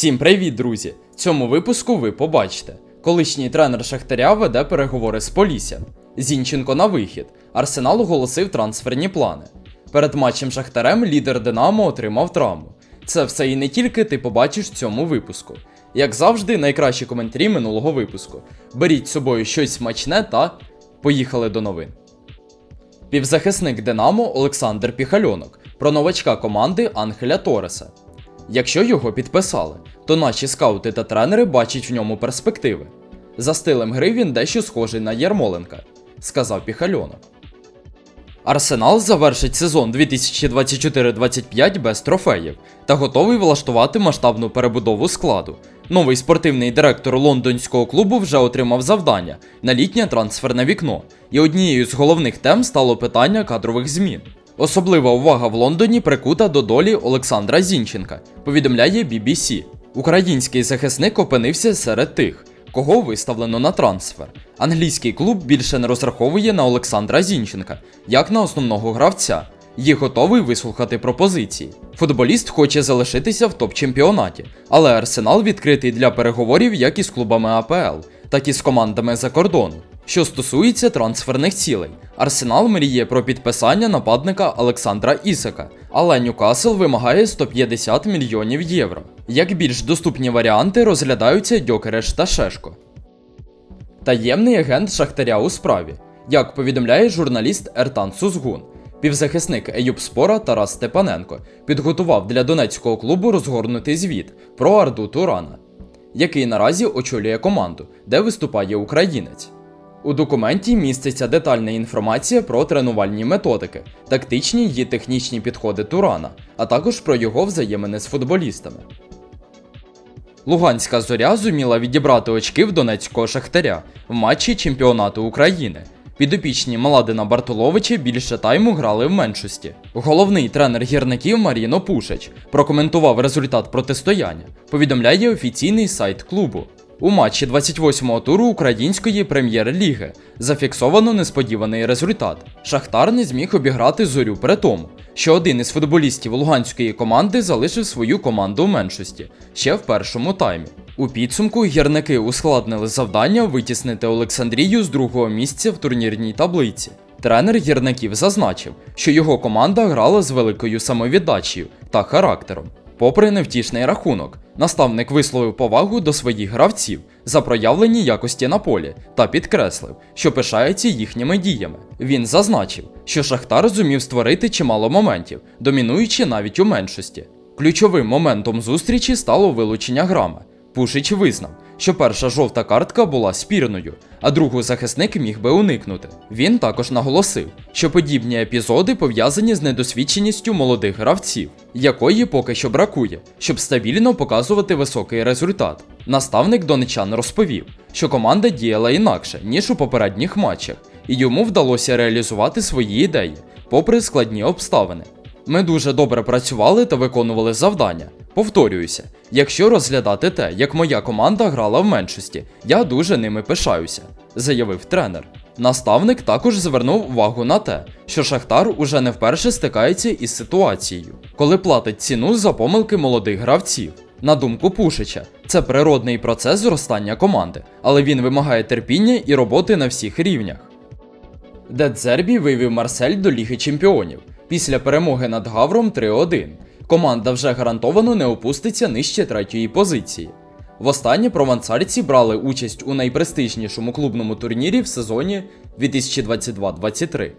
Всім привіт, друзі! В цьому випуску ви побачите. Колишній тренер Шахтаря веде переговори з Поліссям. Зінченко на вихід. Арсенал оголосив трансферні плани. Перед матчем Шахтарем лідер Динамо отримав травму. Це все і не тільки ти побачиш в цьому випуску. Як завжди, найкращі коментарі минулого випуску. Беріть з собою щось смачне та поїхали до новин. Півзахисник Динамо Олександр Піхальонок про новачка команди Ангеля Тореса. Якщо його підписали, то наші скаути та тренери бачать в ньому перспективи. За стилем гри він дещо схожий на Ярмоленка, сказав Піхальонок. Арсенал завершить сезон 2024-25 без трофеїв та готовий влаштувати масштабну перебудову складу. Новий спортивний директор лондонського клубу вже отримав завдання на літнє трансферне вікно, і однією з головних тем стало питання кадрових змін. Особлива увага в Лондоні прикута до долі Олександра Зінченка, повідомляє BBC. Український захисник опинився серед тих, кого виставлено на трансфер. Англійський клуб більше не розраховує на Олександра Зінченка, як на основного гравця. Є готовий вислухати пропозиції. Футболіст хоче залишитися в топ-чемпіонаті, але Арсенал відкритий для переговорів як із клубами АПЛ, так і з командами за кордону. Що стосується трансферних цілей, Арсенал мріє про підписання нападника Олександра Ісака, але Ньюкасл вимагає 150 мільйонів євро. Як більш доступні варіанти розглядаються Дьокереш та Шешко. Таємний агент Шахтаря у справі, як повідомляє журналіст Ертан Сузгун. Півзахисник Еюб Спора Тарас Степаненко підготував для донецького клубу розгорнутий звіт про Арду Турана, який наразі очолює команду, де виступає українець. У документі міститься детальна інформація про тренувальні методики, тактичні і технічні підходи Турана, а також про його взаємини з футболістами. Луганська зоря зуміла відібрати очки в донецького шахтаря в матчі чемпіонату України. Підопічні Маладина Бартоловича більше тайму грали в меншості. Головний тренер гірників Маріно Пушич прокоментував результат протистояння. Повідомляє офіційний сайт клубу. У матчі 28-го туру української прем'єр-ліги зафіксовано несподіваний результат. Шахтар не зміг обіграти зорю при тому, що один із футболістів луганської команди залишив свою команду в меншості ще в першому таймі. У підсумку гірники ускладнили завдання витіснити Олександрію з другого місця в турнірній таблиці. Тренер гірників зазначив, що його команда грала з великою самовіддачею та характером. Попри невтішний рахунок, наставник висловив повагу до своїх гравців за проявлені якості на полі та підкреслив, що пишається їхніми діями. Він зазначив, що Шахтар зумів створити чимало моментів, домінуючи навіть у меншості. Ключовим моментом зустрічі стало вилучення грама. Пушич визнав, що перша жовта картка була спірною, а другу захисник міг би уникнути. Він також наголосив, що подібні епізоди пов'язані з недосвідченістю молодих гравців, якої поки що бракує, щоб стабільно показувати високий результат. Наставник донечан розповів, що команда діяла інакше, ніж у попередніх матчах, і йому вдалося реалізувати свої ідеї, попри складні обставини. Ми дуже добре працювали та виконували завдання. Повторююся, якщо розглядати те, як моя команда грала в меншості, я дуже ними пишаюся, заявив тренер. Наставник також звернув увагу на те, що Шахтар уже не вперше стикається із ситуацією, коли платить ціну за помилки молодих гравців. На думку Пушича, це природний процес зростання команди, але він вимагає терпіння і роботи на всіх рівнях. Дедзербі вивів Марсель до Ліги Чемпіонів після перемоги над Гавром 3-1. Команда вже гарантовано не опуститься нижче третьої позиції. Востаннє провансальці брали участь у найпрестижнішому клубному турнірі в сезоні 2022-23.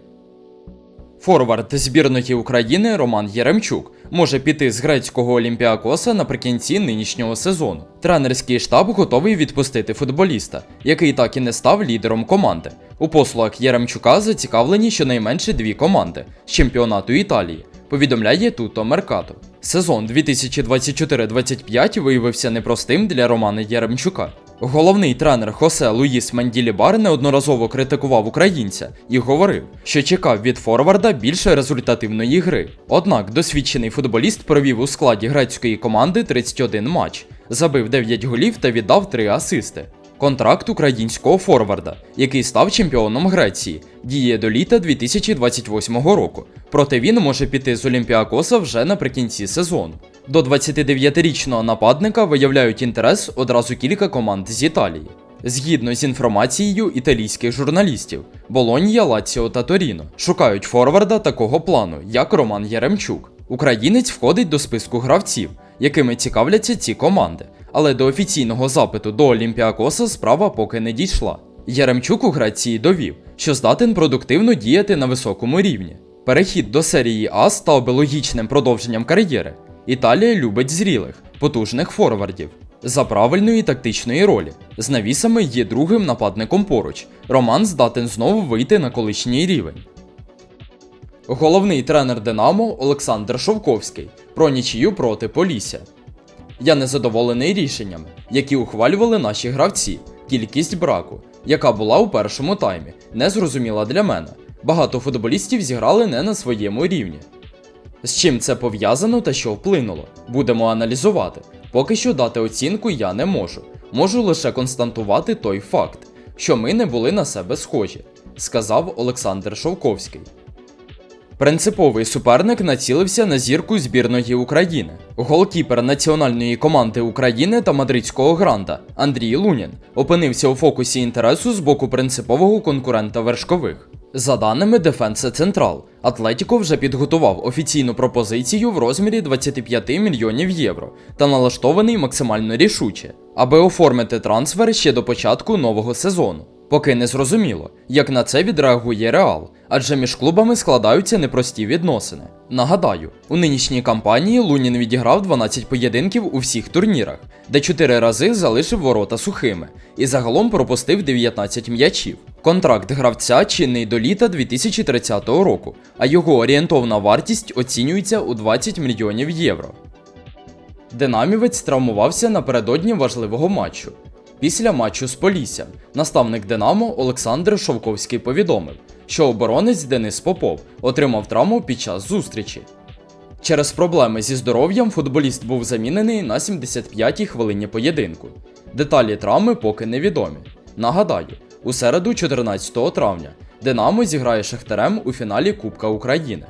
Форвард збірної України Роман Єремчук може піти з грецького Олімпіакоса наприкінці нинішнього сезону. Тренерський штаб готовий відпустити футболіста, який так і не став лідером команди. У послугах Єремчука зацікавлені щонайменше дві команди з чемпіонату Італії. Повідомляє Туто Меркато. Сезон 2024-25 виявився непростим для Романа Єремчука. Головний тренер Хосе Луїс Менділібар неодноразово критикував українця і говорив, що чекав від форварда більше результативної гри. Однак досвідчений футболіст провів у складі грецької команди 31 матч, забив 9 голів та віддав 3 асисти. Контракт українського форварда, який став чемпіоном Греції, діє до літа 2028 року. Проте він може піти з Олімпіакоса вже наприкінці сезону. До 29-річного нападника виявляють інтерес одразу кілька команд з Італії. Згідно з інформацією італійських журналістів, Болонья, Лаціо та Торіно шукають форварда такого плану, як Роман Яремчук. Українець входить до списку гравців, якими цікавляться ці команди, але до офіційного запиту до Олімпіакоса справа поки не дійшла. Яремчук у Греції довів, що здатен продуктивно діяти на високому рівні. Перехід до серії А став би логічним продовженням кар'єри. Італія любить зрілих, потужних форвардів. За правильної тактичної ролі. З навісами є другим нападником поруч. Роман здатен знову вийти на колишній рівень. Головний тренер Динамо Олександр Шовковський про нічию проти Полісся. Я незадоволений рішеннями, які ухвалювали наші гравці. Кількість браку, яка була у першому таймі, не зрозуміла для мене. Багато футболістів зіграли не на своєму рівні. З чим це пов'язано та що вплинуло? Будемо аналізувати. Поки що дати оцінку я не можу. Можу лише констатувати той факт, що ми не були на себе схожі, сказав Олександр Шовковський. Принциповий суперник націлився на зірку збірної України. Голкіпер національної команди України та мадридського гранда Андрій Лунін опинився у фокусі інтересу з боку принципового конкурента вершкових. За даними Defense Central, Атлетіко вже підготував офіційну пропозицію в розмірі 25 мільйонів євро та налаштований максимально рішуче, аби оформити трансфер ще до початку нового сезону. Поки не зрозуміло, як на це відреагує Реал, адже між клубами складаються непрості відносини. Нагадаю, у нинішній кампанії Лунін відіграв 12 поєдинків у всіх турнірах, де 4 рази залишив ворота сухими і загалом пропустив 19 м'ячів. Контракт гравця чинний до літа 2030 року, а його орієнтовна вартість оцінюється у 20 мільйонів євро. Динамівець травмувався напередодні важливого матчу. Після матчу з Поліссям наставник Динамо Олександр Шовковський повідомив, що оборонець Денис Попов отримав травму під час зустрічі. Через проблеми зі здоров'ям футболіст був замінений на 75-й хвилині поєдинку. Деталі травми поки невідомі. Нагадаю, у середу, 14 травня, Динамо зіграє Шахтарем у фіналі Кубка України.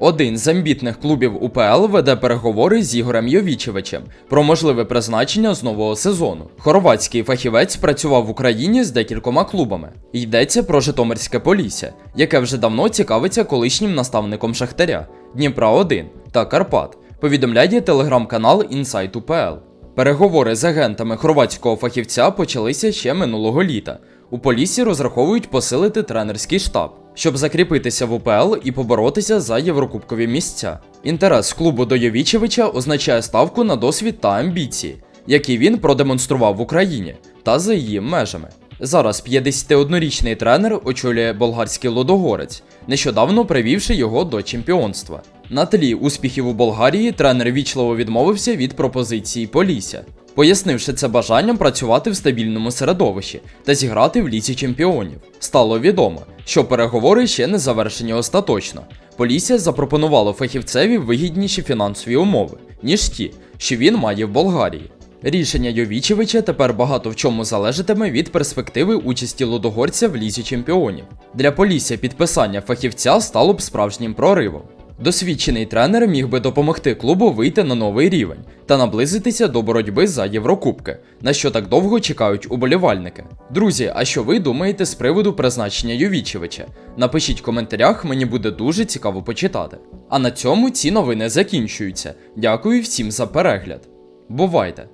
Один з амбітних клубів УПЛ веде переговори з Ігорем Йовічевичем про можливе призначення з нового сезону. Хорватський фахівець працював в Україні з декількома клубами. Йдеться про Житомирське Полісся, яке вже давно цікавиться колишнім наставником Шахтаря, Дніпра 1 та Карпат. Повідомляє телеграм-канал Insight UPL. Переговори з агентами хорватського фахівця почалися ще минулого літа. У Поліссі розраховують посилити тренерський штаб, щоб закріпитися в УПЛ і поборотися за єврокубкові місця. Інтерес клубу до Йовічевича означає ставку на досвід та амбіції, які він продемонстрував в Україні та за її межами. Зараз 51-річний тренер очолює болгарський лодогорець, нещодавно привівши його до чемпіонства. На тлі успіхів у Болгарії тренер вічливо відмовився від пропозиції Полісся, пояснивши це бажанням працювати в стабільному середовищі та зіграти в лісі чемпіонів. Стало відомо, що переговори ще не завершені остаточно. Полісся запропонувало фахівцеві вигідніші фінансові умови, ніж ті, що він має в Болгарії. Рішення Йовічевича тепер багато в чому залежатиме від перспективи участі лудогорця в лізі чемпіонів. Для Полісся підписання фахівця стало б справжнім проривом. Досвідчений тренер міг би допомогти клубу вийти на новий рівень та наблизитися до боротьби за Єврокубки, на що так довго чекають уболівальники. Друзі, а що ви думаєте з приводу призначення Йовічевича? Напишіть в коментарях, мені буде дуже цікаво почитати. А на цьому ці новини закінчуються. Дякую всім за перегляд. Бувайте!